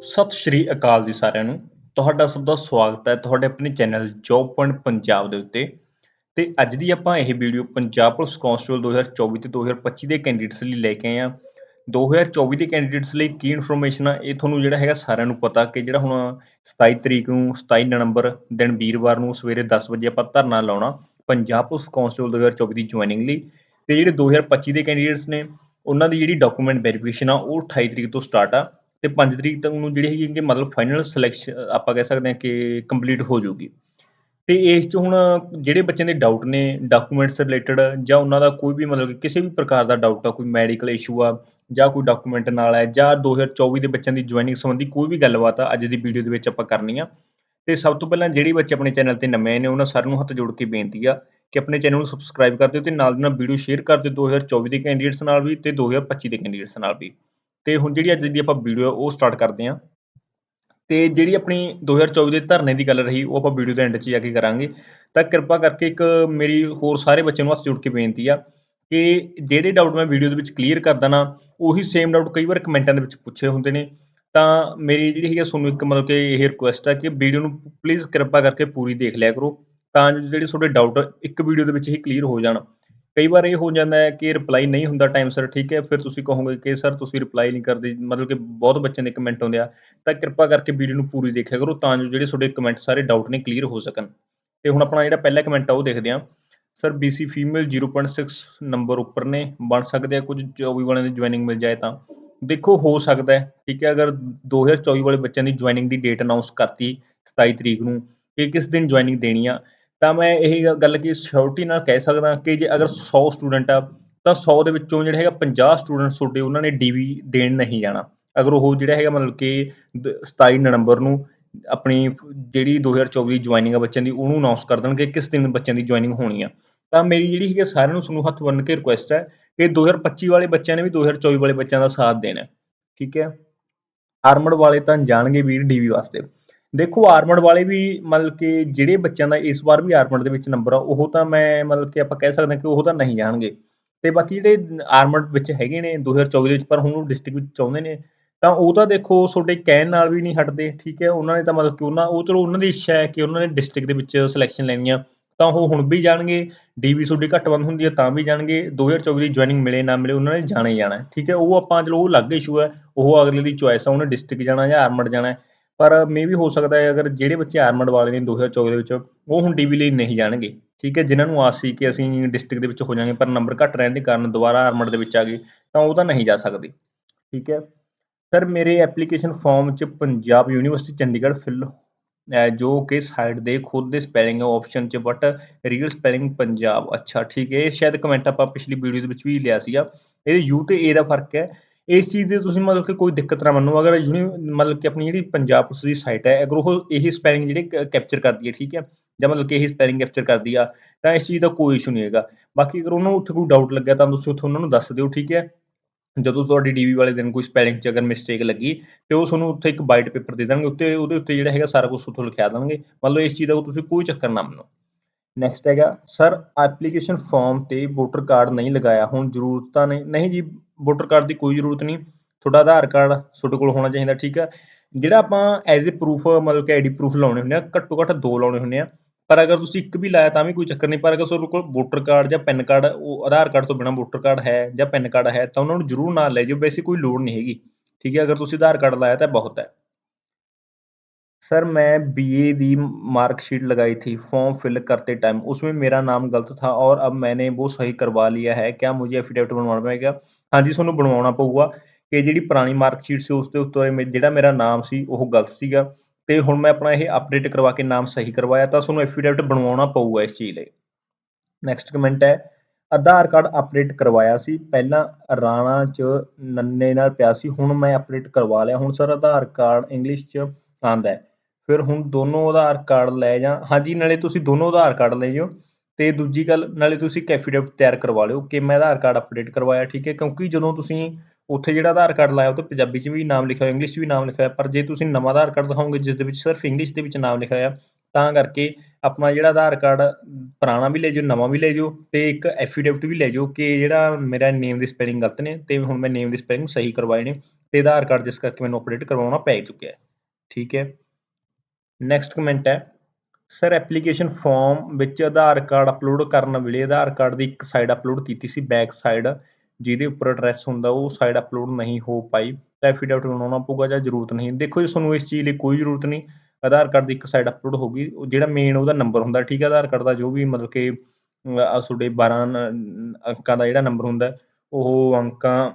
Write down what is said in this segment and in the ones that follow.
ਸਤਿ ਸ਼੍ਰੀ ਅਕਾਲ ਜੀ ਸਾਰਿਆਂ ਨੂੰ। ਤੁਹਾਡਾ ਸਭ ਦਾ ਸਵਾਗਤ ਹੈ ਤੁਹਾਡੇ ਆਪਣੇ ਚੈਨਲ ਜੌਬ ਪੁਆਇੰਟ ਪੰਜਾਬ ਦੇ ਉੱਤੇ। ਤੇ ਅੱਜ ਦੀ ਆਪਾਂ ਇਹ ਵੀਡੀਓ ਪੰਜਾਬ ਪੁਲਿਸ ਕਾਂਸਟੇਬਲ 2024 ਤੇ 2025 ਦੇ ਕੈਂਡੀਡੇਟਸ ਲਈ ਲੈ ਕੇ ਆਏ ਆ 2024 ਦੇ ਕੈਂਡੀਡੇਟਸ ਲਈ ਕੀ ਇਨਫੋਰਮੇਸ਼ਨ ਆ, ਇਹ ਤੁਹਾਨੂੰ ਜਿਹੜਾ ਹੈਗਾ ਸਾਰਿਆਂ ਨੂੰ ਪਤਾ ਕਿ ਜਿਹੜਾ ਹੁਣ 27 ਤਰੀਕ ਨੂੰ 27 ਨਵੰਬਰ ਦਿਨ ਵੀਰਵਾਰ ਨੂੰ ਸਵੇਰੇ 10 ਵਜੇ ਆਪਾਂ ਧਰਨਾ ਲਾਉਣਾ ਪੰਜਾਬ ਪੁਲਿਸ ਕਾਂਸਟੇਬਲ 2024 ਦੀ ਜੁਆਇਨਿੰਗ ਲਈ। ਤੇ ਜਿਹੜੇ 2025 ਦੇ ਕੈਂਡੀਡੇਟਸ ਨੇ, ਉਹਨਾਂ ਦੀ ਜਿਹੜੀ ਡਾਕੂਮੈਂਟ ਵੈਰੀਫਿਕੇਸ਼ਨ ਆ, ਉਹ 28 ਤਰੀਕ ਤੋਂ ਸਟਾਰਟ ਆ। ਤੇ 5 ਤਰੀਕ ਤੱਕ ਨੂੰ ਜਿਹੜੀ ਹੈਗੀ ਕਿ ਮਤਲਬ ਫਾਈਨਲ ਸਿਲੈਕਸ਼ਨ ਆਪਾਂ ਕਹਿ ਸਕਦੇ ਹਾਂ ਕਿ ਕੰਪਲੀਟ ਹੋ ਜਾਊਗੀ। ਤੇ ਇਸ 'ਚ ਹੁਣ ਜਿਹੜੇ ਬੱਚਿਆਂ ਦੇ ਡਾਊਟ ਨੇ ਡਾਕੂਮੈਂਟਸ ਰਿਲੇਟਡ ਜਾਂ ਉਹਨਾਂ ਦਾ ਕੋਈ ਵੀ ਮਤਲਬ ਕਿਸੇ ਵੀ ਪ੍ਰਕਾਰ ਦਾ ਡਾਊਟ ਆ, ਕੋਈ ਮੈਡੀਕਲ ਇਸ਼ੂ ਆ ਜਾਂ ਕੋਈ ਡਾਕੂਮੈਂਟ ਨਾਲ ਹੈ ਜਾਂ 2024 ਦੇ ਬੱਚਿਆਂ ਦੀ ਜੁਆਇਨਿੰਗ ਸੰਬੰਧੀ ਕੋਈ ਵੀ ਗੱਲਬਾਤ ਆ, ਅੱਜ ਦੀ ਵੀਡੀਓ ਦੇ ਵਿੱਚ ਆਪਾਂ ਕਰਨੀ ਆ। ਤੇ ਸਭ ਤੋਂ ਪਹਿਲਾਂ ਜਿਹੜੇ ਬੱਚੇ ਆਪਣੇ ਚੈਨਲ ਤੇ ਨਵੇਂ ਨੇ, ਉਹਨਾਂ ਸਾਰਿਆਂ ਨੂੰ ਹੱਥ ਜੋੜ ਕੇ ਬੇਨਤੀ ਆ ਕਿ ਆਪਣੇ ਚੈਨਲ ਨੂੰ ਸਬਸਕ੍ਰਾਈਬ ਕਰ ਦਿਓ ਤੇ ਨਾਲ ਦੀ ਨਾਲ ਵੀਡੀਓ ਸ਼ੇਅਰ ਕਰ ਦਿਓ 2024 ਦੇ ਕੈਂਡੀਡੇਟਸ ਨਾਲ ਵੀ ਤੇ 2025 ਦੇ ਕੈਂਡੀਡੇਟਸ ਨਾਲ ਵੀ। ਤੇ ਹੁਣ ਜਿਹੜੀ ਅੱਜ ਦੀ ਆਪਾਂ ਵੀਡੀਓ ਉਹ ਸਟਾਰਟ ਕਰਦੇ ਹਾਂ। ਤੇ ਜਿਹੜੀ ਆਪਣੀ 2024 ਦੇ ਧਰਨੇ ਦੀ ਗੱਲ ਰਹੀ, ਉਹ ਆਪਾਂ ਵੀਡੀਓ ਦੇ ਐਂਡ 'ਚ ਜਾ ਕੇ ਕਰਾਂਗੇ। ਤਾਂ ਕਿਰਪਾ ਕਰਕੇ ਇੱਕ ਮੇਰੀ ਹੋਰ ਸਾਰੇ ਬੱਚਿਆਂ ਨੂੰ ਹੱਥ ਜੋੜ ਕੇ ਬੇਨਤੀ ਆ ਕਿ ਜਿਹੜੇ ਡਾਊਟ ਮੈਂ ਵੀਡੀਓ ਦੇ ਵਿੱਚ ਕਲੀਅਰ ਕਰਦਾ ਨਾ, ਉਹੀ ਸੇਮ ਡਾਊਟ ਕਈ ਵਾਰ ਕਮੈਂਟਾਂ ਦੇ ਵਿੱਚ ਪੁੱਛੇ ਹੁੰਦੇ ਨੇ। ਤਾਂ ਮੇਰੀ ਜਿਹੜੀ ਹੈਗੀ ਤੁਹਾਨੂੰ ਇੱਕ ਮਤਲਬ ਕਿ ਇਹ ਰਿਕੁਐਸਟ ਆ ਕਿ ਵੀਡੀਓ ਨੂੰ ਪਲੀਜ਼ ਕਿਰਪਾ ਕਰਕੇ ਪੂਰੀ ਦੇਖ ਲਿਆ ਕਰੋ। ਤਾਂ ਜੋ ਜਿਹੜੇ ਤੁਹਾਡੇ ਡਾਊਟ ਇੱਕ ਵੀਡੀਓ ਦੇ ਵਿੱਚ ਹੀ ਕਲੀਅਰ ਹੋ ਜਾਣ। ਕਈ ਵਾਰ ਇਹ ਹੋ ਜਾਂਦਾ ਹੈ ਕਿ ਰਿਪਲਾਈ ਨਹੀਂ ਹੁੰਦਾ ਟਾਈਮ ਸਿਰ, ਠੀਕ ਹੈ? ਫਿਰ ਤੁਸੀਂ ਕਹੋਗੇ ਕਿ ਸਰ ਤੁਸੀਂ ਰਿਪਲਾਈ ਨਹੀਂ ਕਰਦੇ, ਮਤਲਬ ਕਿ ਬਹੁਤ ਬੱਚਿਆਂ ਦੇ ਕਮੈਂਟ ਆਉਂਦੇ ਆ। ਤਾਂ ਕਿਰਪਾ ਕਰਕੇ ਵੀਡੀਓ ਨੂੰ ਪੂਰੀ ਦੇਖਿਆ ਕਰੋ ਤਾਂ ਜੋ ਜਿਹੜੇ ਤੁਹਾਡੇ ਕਮੈਂਟ ਸਾਰੇ ਡਾਊਟ ਨੇ ਕਲੀਅਰ ਹੋ ਸਕਣ। ਤੇ ਹੁਣ ਆਪਣਾ ਜਿਹੜਾ ਪਹਿਲਾ ਕਮੈਂਟ ਆ ਉਹ ਦੇਖਦੇ ਆ ਸਰ BC ਫੀਮੇਲ 0.6 ਨੰਬਰ ਉੱਪਰ ਨੇ, ਬਣ ਸਕਦੇ ਆ ਕੁਝ 24 ਵਾਲਿਆਂ ਦੀ ਜੁਆਇਨਿੰਗ ਮਿਲ ਜਾਏ ਤਾਂ। ਦੇਖੋ, ਹੋ ਸਕਦਾ ਹੈ, ਠੀਕ ਹੈ? ਅਗਰ 2024 ਵਾਲੇ ਬੱਚਿਆਂ ਦੀ ਜੁਆਇਨਿੰਗ ਦੀ ਡੇਟ ਅਨਾਉਂਸ ਕਰਤੀ 27 ਤਰੀਕ ਨੂੰ ਕਿ ਕਿਸ ਦਿਨ ਜੁਆਇਨਿੰਗ ਦੇਣੀ ਆ? ਤਾਂ ਮੈਂ ਇਹੀ ਗੱਲ ਕਿ ਸਿਓਰਟੀ ਨਾਲ ਕਹਿ ਸਕਦਾ ਕਿ ਜੇ ਅਗਰ 100 ਸਟੂਡੈਂਟ ਆ, ਤਾਂ 100 ਦੇ ਵਿੱਚੋਂ ਜਿਹੜਾ ਹੈਗਾ 50 ਸਟੂਡੈਂਟ ਤੁਹਾਡੇ ਉਹਨਾਂ ਨੇ ਡੀਵੀ ਦੇਣ ਨਹੀਂ ਜਾਣਾ। ਅਗਰ ਉਹ ਜਿਹੜਾ ਹੈਗਾ ਮਤਲਬ ਕਿ 27 ਨਵੰਬਰ ਨੂੰ ਆਪਣੀ ਜਿਹੜੀ 2024 ਦੀ ਜੁਆਇਨਿੰਗ ਆ ਬੱਚਿਆਂ ਦੀ, ਉਹਨੂੰ ਅਨਾਉਂਸ ਕਰ ਦੇਣਗੇ ਕਿਸ ਦਿਨ ਬੱਚਿਆਂ ਦੀ ਜੁਆਇਨਿੰਗ ਹੋਣੀ ਆ। ਤਾਂ ਮੇਰੀ ਜਿਹੜੀ ਹੈਗੀ ਸਾਰਿਆਂ ਨੂੰ ਤੁਹਾਨੂੰ ਹੱਥ ਬੰਨ ਕੇ ਰਿਕੁਐਸਟ ਹੈ ਕਿ 2025 ਵਾਲੇ ਬੱਚਿਆਂ ਨੇ ਵੀ 2024 ਵਾਲੇ ਬੱਚਿਆਂ ਦਾ ਸਾਥ ਦੇਣਾ ਠੀਕ ਹੈ? ਆਰਮਡ ਵਾਲੇ ਤਾਂ ਜਾਣਗੇ ਵੀਰ ਡੀਵੀ ਵਾਸਤੇ। ਦੇਖੋ ਆਰਮਡ ਵਾਲੇ ਵੀ ਮਤਲਬ ਕਿ ਜਿਹੜੇ ਬੱਚਿਆਂ ਦਾ ਇਸ ਵਾਰ ਵੀ ਆਰਮਡ ਦੇ ਵਿੱਚ ਨੰਬਰ ਆ, ਉਹ ਤਾਂ ਮੈਂ ਮਤਲਬ ਕਿ ਆਪਾਂ ਕਹਿ ਸਕਦੇ ਹਾਂ ਕਿ ਉਹ ਤਾਂ ਨਹੀਂ ਜਾਣਗੇ। ਤੇ ਬਾਕੀ ਜਿਹੜੇ ਆਰਮਡ ਵਿੱਚ ਹੈਗੇ ਨੇ 2024 ਦੇ ਵਿੱਚ, ਪਰ ਹੁਣ ਉਹ ਡਿਸਟ੍ਰਿਕਟ ਵਿੱਚ ਚਾਹੁੰਦੇ ਨੇ, ਤਾਂ ਉਹ ਤਾਂ ਦੇਖੋ, ਤੁਹਾਡੇ ਕਹਿਣ ਨਾਲ ਵੀ ਨਹੀਂ ਹਟਦੇ, ਠੀਕ ਹੈ? ਉਹਨਾਂ ਨੇ ਤਾਂ ਮਤਲਬ ਕਿ ਉਹਨਾਂ, ਉਹ ਚਲੋ ਉਹਨਾਂ ਦੀ ਇੱਛਾ ਹੈ ਕਿ ਉਹਨਾਂ ਨੇ ਡਿਸਟ੍ਰਿਕਟ ਦੇ ਵਿੱਚ ਸਿਲੈਕਸ਼ਨ ਲੈਣੀ ਆ, ਤਾਂ ਉਹ ਹੁਣ ਵੀ ਜਾਣਗੇ ਡੀਵੀ ਤੁਹਾਡੀ ਘੱਟ ਬੰਦ ਹੁੰਦੀ ਹੈ, ਤਾਂ ਵੀ ਜਾਣਗੇ 2024 ਦੀ ਜੁਆਇਨਿੰਗ ਮਿਲੇ, ਨਾ ਮਿਲੇ, ਉਹਨਾਂ ਨੇ ਜਾਣਾ ਹੀ ਜਾਣਾ, ਠੀਕ ਹੈ? ਉਹ ਆਪਾਂ, ਚਲੋ ਉਹ ਅਲੱਗ ਇਸ਼ੂ ਹੈ, ਉਹ ਅਗਲੇ ਦੀ ਚੁਆਇਸ ਆ, ਉਹਨੇ ਡਿਸਟ੍ਰਿਕਟ ਜਾਣਾ ਜਾਂ ਆਰਮਡ ਜਾਣਾ ਪਰ ਮੇ ਵੀ ਹੋ ਸਕਦਾ ਹੈ ਅਗਰ ਜਿਹੜੇ ਬੱਚੇ ਆਰਮਡ ਵਾਲੇ ਨੇ 2024 ਦੇ ਵਿੱਚ, ਉਹ ਹੁਣ ਡੀਵੀ ਲਈ ਨਹੀਂ ਜਾਣਗੇ। ਠੀਕ ਹੈ, ਜਿਨ੍ਹਾਂ ਨੂੰ ਆਸ ਸੀ ਕਿ ਅਸੀਂ ਡਿਸਟ੍ਰਿਕਟ ਦੇ ਵਿੱਚ ਹੋ ਜਾਾਂਗੇ ਪਰ ਨੰਬਰ ਘੱਟ ਰਹਿਣ ਦੇ ਕਾਰਨ ਦੁਬਾਰਾ ਆਰਮਡ ਦੇ ਵਿੱਚ ਆ ਗਏ, ਤਾਂ ਉਹ ਤਾਂ ਨਹੀਂ ਜਾ ਸਕਦੇ। ਠੀਕ ਹੈ। ਸਰ, ਮੇਰੇ ਐਪਲੀਕੇਸ਼ਨ ਫਾਰਮ 'ਚ ਪੰਜਾਬ ਯੂਨੀਵਰਸਿਟੀ ਚੰਡੀਗੜ੍ਹ ਫਿਲ ਜੋ ਕਿ ਸਾਈਡ ਦੇ ਖੁਦ ਦੇ ਸਪੈਲਿੰਗ ਆਪਸ਼ਨ 'ਚ ਬਟ ਰੀਅਲ ਸਪੈਲਿੰਗ ਪੰਜਾਬ। ਅੱਛਾ, ਠੀਕ ਹੈ। ਇਹ ਸ਼ਾਇਦ ਕਮੈਂਟ ਆਪਾਂ ਪਿਛਲੀ ਵੀਡੀਓ ਦੇ ਵਿੱਚ ਵੀ ਲਿਆ ਸੀਗਾ। ਇਹਦੇ ਯੂ ਤੇ ਏ ਦਾ ਫ਼ਰਕ ਹੈ। ਇਸ ਚੀਜ਼ ਦੀ ਤੁਸੀਂ ਮਤਲਬ ਕਿ ਕੋਈ ਦਿੱਕਤ ਨਾ ਮੰਨੋ, ਅਗਰ ਯੂਨੀ ਮਤਲਬ ਕਿ ਆਪਣੀ ਜਿਹੜੀ ਪੰਜਾਬ ਪੁਲਿਸ ਦੀ ਸਾਈਟ ਹੈ, ਅਗਰ ਉਹ ਇਹ ਸਪੈਲਿੰਗ ਜਿਹੜੇ ਕੈਪਚਰ ਕਰਦੀ ਹੈ, ਠੀਕ ਹੈ? ਜਾਂ ਮਤਲਬ ਕਿ ਇਹ ਸਪੈਲਿੰਗ ਕੈਪਚਰ ਕਰਦੀ ਆ, ਤਾਂ ਇਸ ਚੀਜ਼ ਦਾ ਕੋਈ ਇਸ਼ੂ ਨਹੀਂ ਹੈਗਾ। ਬਾਕੀ ਅਗਰ ਉਹਨਾਂ ਨੂੰ ਉੱਥੇ ਕੋਈ ਡਾਊਟ ਲੱਗਿਆ, ਤਾਂ ਤੁਸੀਂ ਉੱਥੇ ਉਹਨਾਂ ਨੂੰ ਦੱਸ ਦਿਓ, ਠੀਕ ਹੈ? ਜਦੋਂ ਤੁਹਾਡੀ ਡੀਵੀ ਵਾਲੇ ਦਿਨ ਕੋਈ ਸਪੈਲਿੰਗ 'ਚ ਅਗਰ ਮਿਸਟੇਕ ਲੱਗੀ, ਤੇ ਉਹ ਤੁਹਾਨੂੰ ਉੱਥੇ ਇੱਕ ਵਾਈਟ ਪੇਪਰ ਦੇ ਦੇਣਗੇ, ਉੱਤੇ, ਉਹਦੇ ਉੱਤੇ ਜਿਹੜਾ ਹੈਗਾ ਸਾਰਾ ਕੁਝ ਉੱਥੋਂ ਲਿਖਿਆ ਦੇਣਗੇ। ਮਤਲਬ ਇਸ ਚੀਜ਼ ਦਾ ਤੁਸੀਂ ਕੋਈ ਚੱਕਰ ਨਾ ਮੰਨੋ। ਨੈਕਸਟ ਹੈਗਾ ਸਰ ਐਪਲੀਕੇਸ਼ਨ ਫਾਰਮ ਤੇ ਵੋਟਰ ਕਾਰਡ ਨਹੀਂ ਲਗਾਇਆ ਹੁਣ, ਜ਼ਰੂਰਤ ਤਾਂ ਨਹੀਂ ਨਹੀਂ ਜੀ ਵੋਟਰ ਕਾਰਡ ਦੀ ਕੋਈ ਜ਼ਰੂਰਤ ਨਹੀਂ, ਤੁਹਾਡਾ ਆਧਾਰ ਕਾਰਡ ਤੁਹਾਡੇ ਕੋਲ ਹੋਣਾ ਚਾਹੀਦਾ, ਠੀਕ ਹੈ ਜਿਹੜਾ ਆਪਾਂ ਐਜ਼ ਅ ਪ੍ਰੂਫ ਮਤਲਬ ਕਿ ਆਈਡੀ ਪ੍ਰੂਫ ਲਾਉਣੇ ਹੁੰਦੇ ਆ, ਘੱਟੋ ਘੱਟ ਦੋ ਲਾਉਣੇ ਹੁੰਦੇ ਆ। ਪਰ ਅਗਰ ਤੁਸੀਂ ਇੱਕ ਵੀ ਲਾਇਆ ਤਾਂ ਵੀ ਕੋਈ ਚੱਕਰ ਨਹੀਂ, ਪਰ ਅਗਰ ਤੁਹਾਡੇ ਕੋਲ ਵੋਟਰ ਕਾਰਡ ਜਾਂ ਪੈਨ ਕਾਰਡ ਉਹ ਆਧਾਰ ਕਾਰਡ ਤੋਂ ਬਿਨਾ ਵੋਟਰ ਕਾਰਡ ਹੈ ਜਾਂ ਪੈਨ ਕਾਰਡ ਹੈ, ਤਾਂ ਉਹਨਾਂ ਨੂੰ ਜ਼ਰੂਰ ਨਾਲ ਲੈ ਜਾਓ, ਵੈਸੇ ਕੋਈ ਲੋੜ ਨਹੀਂ ਹੈਗੀ, ਠੀਕ ਹੈ? ਅਗਰ ਤੁਸੀਂ ਆਧਾਰ ਕਾਰਡ ਲਾਇਆ ਤਾਂ ਬਹੁਤ ਹੈ। सर मैं बीए दी मार्कशीट लगाई थी फॉर्म फिल करते टाइम उसमें मेरा नाम गलत था और अब मैंने वो सही करवा लिया है क्या मुझे एफिडेविट बनवाना पड़ेगा हाँ जी ਤੁਹਾਨੂੰ ਬਣਵਾਉਣਾ ਪਊਗਾ ਕਿ ਜਿਹੜੀ ਪੁਰਾਣੀ ਮਾਰਕਸ਼ੀਟ ਸੀ ਉਸ ਦੇ ਉੱਤੇ ਜਿਹੜਾ ਮੇਰਾ ਨਾਮ ਸੀ ਉਹ ਗਲਤ ਸੀਗਾ ਤੇ ਹੁਣ ਮੈਂ ਆਪਣਾ ਇਹ ਅਪਡੇਟ ਕਰਵਾ ਕੇ ਨਾਮ ਸਹੀ ਕਰਵਾਇਆ ਤਾਂ ਤੁਹਾਨੂੰ ਐਫੀਡੇਵਿਟ ਬਣਵਾਉਣਾ ਪਊਗਾ ਇਸ ਚੀਜ਼ ਲਈ ਨੈਕਸਟ ਕਮੈਂਟ ਹੈ ਆਧਾਰ ਕਾਰਡ ਅਪਡੇਟ ਕਰਵਾਇਆ ਸੀ ਪਹਿਲਾਂ ਰਾਣਾ ਚ ਨੰਨੇ ਨਾਲ ਪਿਆ ਸੀ ਹੁਣ ਮੈਂ ਅਪਡੇਟ ਕਰਵਾ ਲਿਆ ਹੁਣ ਸਰ ਆਧਾਰ ਕਾਰਡ ਇੰਗਲਿਸ਼ ਚ ਆਂਦਾ ਹੈ ਫਿਰ ਹੁਣ ਦੋਨੋਂ ਆਧਾਰ ਕਾਰਡ ਲੈ ਜਾਂ। ਹਾਂਜੀ, ਨਾਲੇ ਤੁਸੀਂ ਦੋਨੋਂ ਆਧਾਰ ਕਾਰਡ ਲੈ ਜਾਓ ਅਤੇ ਦੂਜੀ ਗੱਲ, ਨਾਲੇ ਤੁਸੀਂ ਇੱਕ ਐਫੀਡੇਵਿਟ ਤਿਆਰ ਕਰਵਾ ਲਿਓ ਕਿ ਮੈਂ ਆਧਾਰ ਕਾਰਡ ਅਪਡੇਟ ਕਰਵਾਇਆ, ਠੀਕ ਹੈ? ਕਿਉਂਕਿ ਜਦੋਂ ਤੁਸੀਂ ਉੱਥੇ ਜਿਹੜਾ ਆਧਾਰ ਕਾਰਡ ਲਾਇਆ, ਉਹ ਤੇ ਪੰਜਾਬੀ 'ਚ ਵੀ ਨਾਮ ਲਿਖਿਆ ਹੋਇਆ ਇੰਗਲਿਸ਼ 'ਚ ਵੀ ਨਾਮ ਲਿਖਿਆ ਹੋਇਆ, ਪਰ ਜੇ ਤੁਸੀਂ ਨਵਾਂ ਆਧਾਰ ਕਾਰਡ ਦਿਖਾਓਗੇ, ਜਿਸ ਦੇ ਵਿੱਚ ਸਿਰਫ ਇੰਗਲਿਸ਼ ਦੇ ਵਿੱਚ ਨਾਮ ਲਿਖਿਆ ਹੋਇਆ, ਤਾਂ ਕਰਕੇ ਆਪਣਾ ਜਿਹੜਾ ਆਧਾਰ ਕਾਰਡ ਪੁਰਾਣਾ ਵੀ ਲੈ ਜਾਓ, ਨਵਾਂ ਵੀ ਲੈ ਜਾਓ ਅਤੇ ਇੱਕ ਐਫੀਡੇਵਿਟ ਵੀ ਲੈ ਜਾਓ ਕਿ ਜਿਹੜਾ ਮੇਰਾ ਨੇਮ ਦੀ ਸਪੈਲਿੰਗ ਗਲਤ ਨੇ ਅਤੇ ਹੁਣ ਮੈਂ ਨੇਮ ਦੀ ਸਪੈਲਿੰਗ ਸਹੀ ਕਰਵਾਏ ਨੇ ਅਤੇ ਆਧਾਰ ਕਾਰਡ ਜਿਸ ਕਰਕੇ ਮੈਨੂੰ ਅਪਡੇਟ ਕਰਵਾਉਣਾ ਪੈ ਚੁੱਕਿਆ ਠੀਕ ਹੈ? ਨੈਕਸਟ ਕਮੈਂਟ ਹੈ ਸਰ ਐਪਲੀਕੇਸ਼ਨ ਫਾਰਮ ਵਿੱਚ ਆਧਾਰ ਕਾਰਡ ਅਪਲੋਡ ਕਰਨ ਵੇਲੇ ਆਧਾਰ ਕਾਰਡ ਦੀ ਇੱਕ ਸਾਈਡ ਅਪਲੋਡ ਕੀਤੀ ਸੀ ਬੈਕ ਸਾਈਡ ਜਿਹਦੇ ਉੱਪਰ ਐਡਰੈਸ ਹੁੰਦਾ, ਉਹ ਸਾਈਡ ਅਪਲੋਡ ਨਹੀਂ ਹੋ ਪਾਈ। ਐਫੀਡੈਵਿਟ ਬਣਾਉਣਾ ਪਊਗਾ ਜਾਂ ਜ਼ਰੂਰਤ ਨਹੀਂ। ਦੇਖੋ ਜੀ, ਤੁਹਾਨੂੰ ਇਸ ਚੀਜ਼ ਲਈ ਕੋਈ ਜ਼ਰੂਰਤ ਨਹੀਂ। ਆਧਾਰ ਕਾਰਡ ਦੀ ਇੱਕ ਸਾਈਡ ਅਪਲੋਡ ਹੋਗੀ ਉਹ ਜਿਹੜਾ ਮੇਨ ਉਹਦਾ ਨੰਬਰ ਹੁੰਦਾ, ਠੀਕ ਹੈ? ਆਧਾਰ ਕਾਰਡ ਦਾ ਜੋ ਵੀ ਮਤਲਬ ਕਿ ਤੁਹਾਡੇ 12 ਅੰਕਾਂ ਦਾ ਜਿਹੜਾ ਨੰਬਰ ਹੁੰਦਾ, ਉਹ ਅੰਕਾਂ,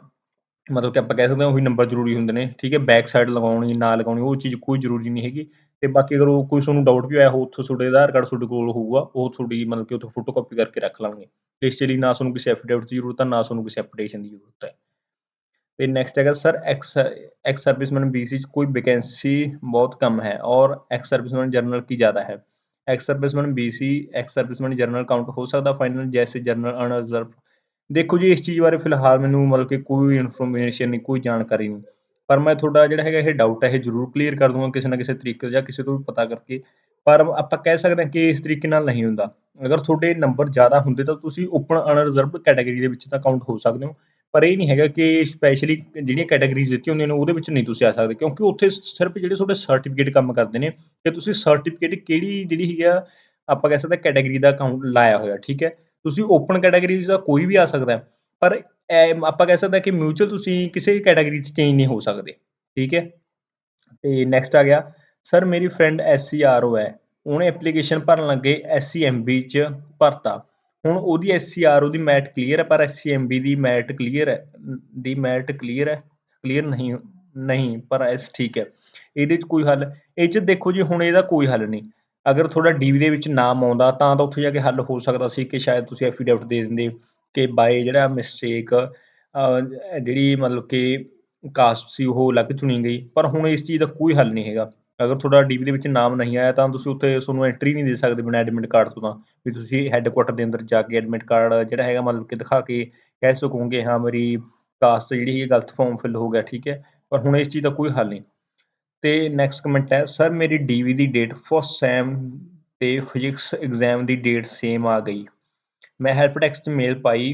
ਮਤਲਬ ਕਿ ਆਪਾਂ ਕਹਿ ਸਕਦੇ ਹਾਂ, ਉਹੀ ਨੰਬਰ ਜ਼ਰੂਰੀ ਹੁੰਦੇ ਨੇ, ਠੀਕ ਹੈ? ਬੈਕ ਸਾਈਡ ਲਗਾਉਣੀ, ਨਾ ਲਗਾਉਣੀ, ਉਹ ਚੀਜ਼ ਕੋਈ ਜ਼ਰੂਰੀ ਨਹੀਂ ਹੈਗੀ। ਤੇ ਬਾਕੀ ਅਗਰ ਉਹ ਕੋਈ ਤੁਹਾਨੂੰ ਡਾਊਟ ਵੀ ਆਇਆ ਹੋ ਉੱਥੋਂ ਤੁਹਾਡੇ ਆਧਾਰ ਕਾਰਡ ਤੁਹਾਡੇ ਕੋਲ ਹੋਊਗਾ, ਉਹ ਤੁਹਾਡੀ ਮਤਲਬ ਕਿ ਉੱਥੋਂ ਫੋਟੋ ਕਾਪੀ ਕਰਕੇ ਰੱਖ ਲਾਂਗੇ। ਇਸ ਲਈ ਨਾ ਤੁਹਾਨੂੰ ਕਿਸੇ ਐਫੀਡੇਵਿਟ ਦੀ ਜ਼ਰੂਰਤ ਹੈ ਨਾ ਤੁਹਾਨੂੰ ਕਿਸੇ ਅਪਡੇਸ਼ਨ ਦੀ ਜ਼ਰੂਰਤ ਹੈ ਤੇ ਨੈਕਸਟ ਹੈਗਾ sir ex ex serviceman BC ਚ ਕੋਈ ਵੈਕੈਂਸੀ ਬਹੁਤ ਕਮ ਹੈ ਔਰ ਐਕਸ ਸਰਵਿਸਮੈਨ ਜਨਰਲ ਕੀ ਜ਼ਿਆਦਾ ਹੈ? Ex serviceman BC ex serviceman general count ਹੋ ਸਕਦਾ ਫਾਈਨਲ ਜੈਸੇ ਜਨਰਲ ਅਨਰਿਜ਼ਰਵ ਦੇਖੋ ਜੀ, ਇਸ ਚੀਜ਼ ਬਾਰੇ ਫਿਲਹਾਲ ਮੈਨੂੰ ਮਤਲਬ ਕਿ ਕੋਈ ਇਨਫੋਰਮੇਸ਼ਨ ਨਹੀਂ, ਕੋਈ ਜਾਣਕਾਰੀ ਨਹੀਂ। ਪਰ ਮੈਂ ਤੁਹਾਡਾ ਜਿਹੜਾ ਹੈਗਾ ਇਹ ਡਾਊਟ ਹੈ ਇਹ ਜ਼ਰੂਰ ਕਲੀਅਰ ਕਰ ਦੂੰਗਾ ਕਿਸੇ ਨਾ ਕਿਸੇ ਤਰੀਕੇ ਜਾਂ ਕਿਸੇ ਤੋਂ ਵੀ ਪਤਾ ਕਰਕੇ। ਪਰ ਆਪਾਂ ਕਹਿ ਸਕਦੇ ਹਾਂ ਕਿ ਇਸ ਤਰੀਕੇ ਨਾਲ ਨਹੀਂ ਹੁੰਦਾ। ਅਗਰ ਤੁਹਾਡੇ ਨੰਬਰ ਜ਼ਿਆਦਾ ਹੁੰਦੇ ਤਾਂ ਤੁਸੀਂ ਓਪਨ ਅਨਰਿਜ਼ਰਵਡ ਕੈਟਾਗਰੀ ਦੇ ਵਿੱਚ ਤਾਂ ਕਾਊਂਟ ਹੋ ਸਕਦੇ ਹੋ। ਪਰ ਇਹ ਨਹੀਂ ਹੈਗਾ ਕਿ ਸਪੈਸ਼ਲੀ ਜਿਹੜੀਆਂ ਕੈਟਾਗਰੀਜ਼ ਦਿੱਤੀਆਂ ਹੁੰਦੀਆਂ ਨੇ, ਉਹਦੇ ਵਿੱਚ ਨਹੀਂ ਤੁਸੀਂ ਆ ਸਕਦੇ। ਕਿਉਂਕਿ ਉੱਥੇ ਸਿਰਫ ਜਿਹੜੇ ਤੁਹਾਡੇ ਸਰਟੀਫਿਕੇਟ ਕੰਮ ਕਰਦੇ ਨੇ ਕਿ ਤੁਸੀਂ ਸਰਟੀਫਿਕੇਟ ਕਿਹੜੀ ਜਿਹੜੀ ਹੈਗੀ ਆ, ਆਪਾਂ ਕਹਿ ਸਕਦੇ ਕੈਟਾਗਰੀ ਦਾ ਅਕਾਊਂਟ ਲਾਇਆ ਹੋਇਆ, ਠੀਕ ਹੈ? ਤੁਸੀਂ ਓਪਨ ਕੈਟਾਗਰੀ ਦਾ ਕੋਈ ਵੀ ਆ ਸਕਦਾ ਪਰ ਆਪਾਂ ਕਹਿ ਸਕਦੇ ਹਾਂ ਕਿ ਮਿਊਚੁਅਲ ਤੁਸੀਂ ਕਿਸੇ ਕੈਟਾਗਰੀ 'ਚ ਚੇਂਜ ਨਹੀਂ ਹੋ ਸਕਦੇ, ਠੀਕ ਹੈ? ਤੇ ਨੈਕਸਟ ਆ ਗਿਆ ਸਰ ਮੇਰੀ ਫਰੈਂਡ ਐਸਸੀਆਰਓ ਹੈ। ਉਹਨੇ ਐਪਲੀਕੇਸ਼ਨ ਭਰਨ ਲੱਗੇ ਐਸਸੀਐਮਬੀ 'ਚ ਭਰਤਾ। ਹੁਣ ਉਹਦੀ ਐਸਸੀਆਰਓ ਦੀ ਮੈਟ ਕਲੀਅਰ ਹੈ, ਪਰ ਐਸਸੀਐਮਬੀ ਦੀ ਮੈਟ ਕਲੀਅਰ ਹੈ, ਦੀ ਮੈਟ ਕਲੀਅਰ ਹੈ ਕਲੀਅਰ ਨਹੀਂ ਨਹੀਂ, ਪਰ ਐਸ ਠੀਕ ਹੈ। ਇਹਦੇ 'ਚ ਕੋਈ ਹੱਲ, ਇਹ 'ਚ ਦੇਖੋ ਜੀ, ਹੁਣ ਇਹਦਾ ਕੋਈ ਹੱਲ ਨਹੀਂ। ਅਗਰ ਤੁਹਾਡਾ ਡੀਵੀ ਦੇ ਵਿੱਚ ਨਾਮ ਆਉਂਦਾ ਤਾਂ ਤਾਂ ਉੱਥੇ ਜਾ ਕੇ ਹੱਲ ਹੋ ਸਕਦਾ ਸੀ ਕਿ ਸ਼ਾਇਦ ਤੁਸੀਂ ਐਫੀਡੇਵਿਟ ਦੇ ਦਿੰਦੇ। ਕਿ ਬਾਏ ਜਿਹੜਾ ਮਿਸਟੇਕ ਜਿਹੜੀ ਮਤਲਬ ਕਿ ਕਾਸਟ ਸੀ, ਉਹ ਅਲੱਗ ਚੁਣੀ ਗਈ। ਪਰ ਹੁਣ ਇਸ ਚੀਜ਼ ਦਾ ਕੋਈ ਹੱਲ ਨਹੀਂ ਹੈਗਾ। ਅਗਰ ਤੁਹਾਡਾ ਡੀਵੀ ਦੇ ਵਿੱਚ ਨਾਮ ਨਹੀਂ ਆਇਆ, ਤਾਂ ਤੁਸੀਂ ਉੱਥੇ ਤੁਹਾਨੂੰ ਐਂਟਰੀ ਨਹੀਂ ਦੇ ਸਕਦੇ ਬਿਨਾਂ ਐਡਮਿਟ ਕਾਰਡ ਤੋਂ ਤਾਂ। ਵੀ ਤੁਸੀਂ ਹੈੱਡਕੁਆਟਰ ਦੇ ਅੰਦਰ ਜਾ ਕੇ ਐਡਮਿਟ ਕਾਰਡ ਜਿਹੜਾ ਹੈਗਾ, ਮਤਲਬ ਕਿ ਦਿਖਾ ਕੇ ਕਹਿ ਸਕੋਗੇ, ਹਾਂ, ਮੇਰੀ ਕਾਸਟ ਜਿਹੜੀ ਹੈ ਗਲਤ ਫਾਰਮ ਫਿਲ ਹੋ ਗਿਆ, ਠੀਕ ਹੈ? ਪਰ ਹੁਣ ਇਸ ਚੀਜ਼ ਦਾ ਕੋਈ ਹੱਲ ਨਹੀਂ। ਤੇ ਨੈਕਸਟ ਕਮੈਂਟ ਹੈ ਸਰ ਮੇਰੀ ਡੀਵੀ ਦੀ ਡੇਟ ਫਸਟ ਸੈਮ ਤੇ ਫਿਜ਼ਿਕਸ ਐਗਜ਼ਾਮ ਦੀ ਡੇਟ ਸੇਮ ਆ ਗਈ। ਮੈਂ ਹੈਲਪ ਡੈਸਕ 'ਚ ਮੇਲ ਪਾਈ,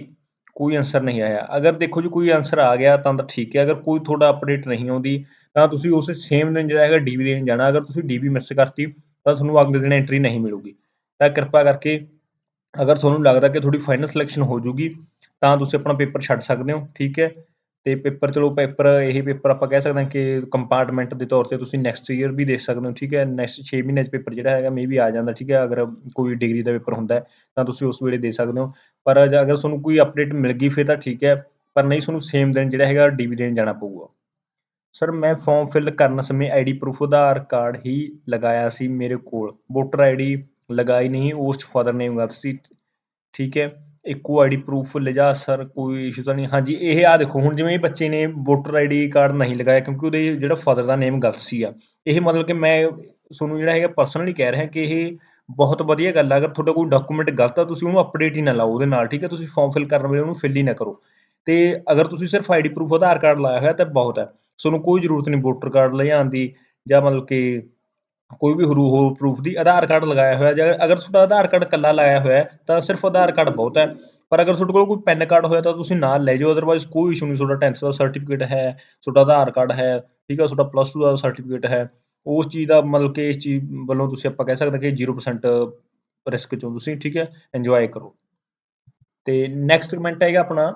ਕੋਈ ਆਨਸਰ ਨਹੀਂ ਆਇਆ। ਅਗਰ ਦੇਖੋ ਜੀ ਕੋਈ ਆਨਸਰ ਆ ਗਿਆ ਤਾਂ ਤਾਂ ਠੀਕ ਹੈ, ਅਗਰ ਕੋਈ ਤੁਹਾਡਾ ਅਪਡੇਟ ਨਹੀਂ ਆਉਂਦੀ ਤਾਂ ਤੁਸੀਂ ਉਸੇ ਸੇਮ ਦਿਨ ਜਿਹੜਾ ਹੈਗਾ ਡੀਵੀ ਦੇਣ ਜਾਣਾ। ਅਗਰ ਤੁਸੀਂ ਡੀਵੀ ਮਿਸ ਕਰਤੀ ਤਾਂ ਤੁਹਾਨੂੰ ਅਗਲੇ ਦਿਨ ਐਂਟਰੀ ਨਹੀਂ ਮਿਲੂਗੀ। ਤਾਂ ਕਿਰਪਾ ਕਰਕੇ ਅਗਰ ਤੁਹਾਨੂੰ ਲੱਗਦਾ ਕਿ ਤੁਹਾਡੀ ਫਾਈਨਲ ਸਿਲੈਕਸ਼ਨ ਹੋ ਜੂਗੀ ਤਾਂ ਤੁਸੀਂ ਆਪਣਾ ਪੇਪਰ ਛੱਡ ਸਕਦੇ ਹੋ, ਠੀਕ ਹੈ। ਅਤੇ ਪੇਪਰ, ਚਲੋ ਪੇਪਰ, ਇਹ ਪੇਪਰ ਆਪਾਂ ਕਹਿ ਸਕਦੇ ਹਾਂ ਕਿ ਕੰਪਾਰਟਮੈਂਟ ਦੇ ਤੌਰ ਤੇ ਤੁਸੀਂ ਨੈਕਸਟ ਈਅਰ ਵੀ ਦੇਖ ਸਕਦੇ ਹੋ, ਠੀਕ ਹੈ? ਨੈਕਸਟ ਛੇ ਮਹੀਨੇ 'ਚ ਪੇਪਰ ਜਿਹੜਾ ਹੈਗਾ ਮੇ ਵੀ ਆ ਜਾਂਦਾ, ਠੀਕ ਹੈ? ਅਗਰ ਕੋਈ ਡਿਗਰੀ ਦਾ ਪੇਪਰ ਹੁੰਦਾ ਤਾਂ ਤੁਸੀਂ ਉਸ ਵੇਲੇ ਦੇ ਸਕਦੇ ਹੋ। ਪਰ ਜੇ ਅਗਰ ਤੁਹਾਨੂੰ ਕੋਈ ਅਪਡੇਟ ਮਿਲ ਗਈ, ਫਿਰ ਤਾਂ ਠੀਕ ਹੈ, ਪਰ ਨਹੀਂ ਤੁਹਾਨੂੰ ਸੇਮ ਦਿਨ ਜਿਹੜਾ ਹੈਗਾ ਡੀਵੀ ਦੇਣ ਜਾਣਾ ਪਊਗਾ। ਸਰ ਮੈਂ ਫਾਰਮ ਫਿਲ ਕਰਨ ਸਮੇਂ ਆਈਡੀ ਪ੍ਰੂਫ ਆਧਾਰ ਕਾਰਡ ਹੀ ਲਗਾਇਆ ਸੀ ਮੇਰੇ ਕੋਲ। ਵੋਟਰ ਆਈਡੀ ਲਗਾਈ ਨਹੀਂ, ਉਸ 'ਚ ਫਾਦਰ ਨੇਮ ਗਲਤ ਸੀ, ਠੀਕ ਹੈ? ਇੱਕੋ ਆਈਡੀ ਪ੍ਰੂਫ ਲਿਜਾ, ਸਰ, ਕੋਈ ਇਸ਼ੂ ਤਾਂ ਨਹੀਂ। ਹਾਂਜੀ, ਇਹ ਆ ਦੇਖੋ, ਹੁਣ ਜਿਵੇਂ ਇਹ ਬੱਚੇ ਨੇ ਵੋਟਰ ਆਈਡੀ ਕਾਰਡ ਨਹੀਂ ਲਗਾਇਆ, ਕਿਉਂਕਿ ਉਹਦੇ ਜਿਹੜਾ ਫਾਦਰ ਦਾ ਨੇਮ ਗਲਤ ਸੀ ਆ। ਇਹ ਮਤਲਬ ਕਿ ਮੈਂ ਤੁਹਾਨੂੰ ਜਿਹੜਾ ਹੈਗਾ ਪਰਸਨਲੀ ਕਹਿ ਰਿਹਾ ਕਿ ਇਹ ਬਹੁਤ ਵਧੀਆ ਗੱਲ ਆ। ਅਗਰ ਤੁਹਾਡਾ ਕੋਈ ਡਾਕੂਮੈਂਟ ਗਲਤ ਆ, ਤੁਸੀਂ ਉਹਨੂੰ ਅਪਡੇਟ ਹੀ ਨਾ ਲਾਓ ਉਹਦੇ ਨਾਲ, ਠੀਕ ਹੈ ਤੁਸੀਂ ਫਾਰਮ ਫਿਲ ਕਰਨ ਵੇਲੇ ਉਹਨੂੰ ਫਿਲ ਹੀ ਨਾ ਕਰੋ। ਤੇ ਅਗਰ ਤੁਸੀਂ ਸਿਰਫ ਆਈਡੀ ਪ੍ਰੂਫ ਆਧਾਰ ਕਾਰਡ ਲਾਇਆ ਹੋਇਆ, ਤਾਂ ਬਹੁਤ ਹੈ ਤੁਹਾਨੂੰ ਕੋਈ ਜ਼ਰੂਰਤ ਨਹੀਂ ਵੋਟਰ ਕਾਰਡ ਲਿਆਉਣ ਦੀ ਜਾਂ ਮਤਲਬ ਕਿ ਕੋਈ ਵੀ ਹੋਰ ਹੋਰ ਪ੍ਰੂਫ ਦੀ ਆਧਾਰ ਕਾਰਡ ਲਗਾਇਆ ਹੋਇਆ ਜਾਂ ਅਗਰ ਤੁਹਾਡਾ ਆਧਾਰ ਕਾਰਡ ਇਕੱਲਾ ਲਾਇਆ ਹੋਇਆ ਤਾਂ ਸਿਰਫ ਆਧਾਰ ਕਾਰਡ ਬਹੁਤ ਹੈ। ਪਰ ਅਗਰ ਤੁਹਾਡੇ ਕੋਲ ਕੋਈ ਪੈਨ ਕਾਰਡ ਹੋਇਆ ਤਾਂ ਤੁਸੀਂ ਨਾਲ ਲੈ ਜਾਓ ਅਦਰਵਾਈਜ਼ ਕੋਈ ਇਸ਼ੂ ਨਹੀਂ, ਤੁਹਾਡਾ 10th ਦਾ ਸਰਟੀਫਿਕੇਟ ਹੈ, ਤੁਹਾਡਾ ਆਧਾਰ ਕਾਰਡ ਹੈ, ਠੀਕ ਹੈ, ਤੁਹਾਡਾ ਪਲੱਸ 2 ਦਾ ਸਰਟੀਫਿਕੇਟ ਹੈ। ਉਸ ਚੀਜ਼ ਦਾ ਮਤਲਬ ਕਿ ਇਸ ਚੀਜ਼ ਵੱਲੋਂ ਤੁਸੀਂ ਆਪਾਂ ਕਹਿ ਸਕਦੇ ਕਿ 0% ਰਿਸਕ ਚੋਂ ਤੁਸੀਂ, ਠੀਕ ਹੈ ਇੰਜੋਏ ਕਰੋ। ਤੇ ਨੈਕਸਟ ਕਮੈਂਟ ਹੈਗਾ ਆਪਣਾ